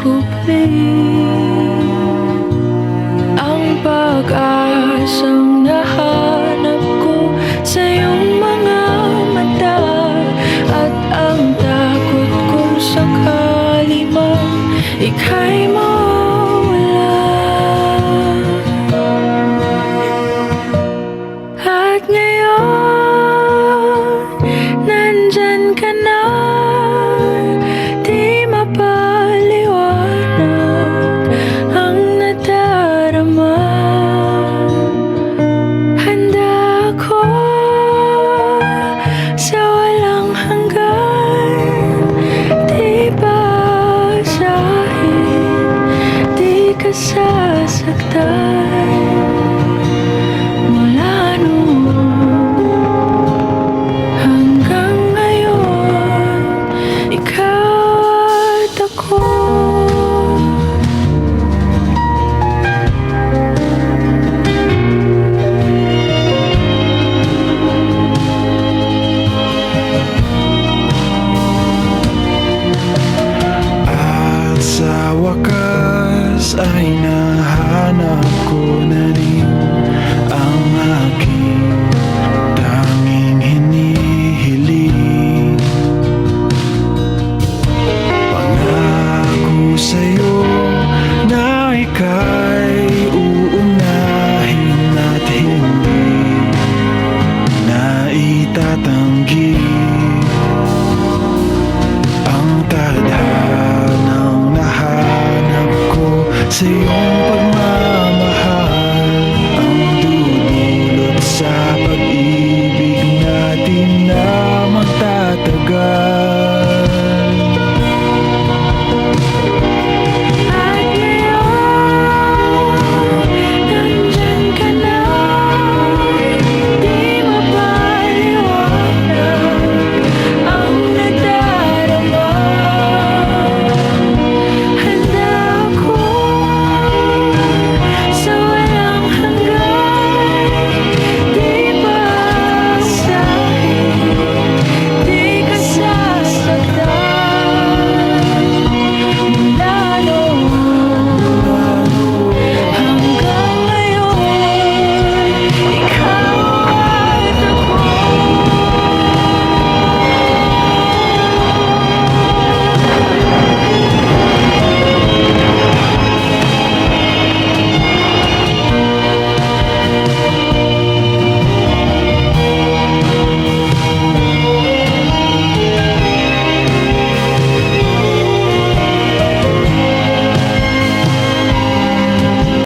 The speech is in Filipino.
kukupe Ang pag-asang nahanap ko sa iyong mga mata At ang takot kung sakali man hanap ko na rin. Sa iyong pagmamahal Ang dudulot sa pag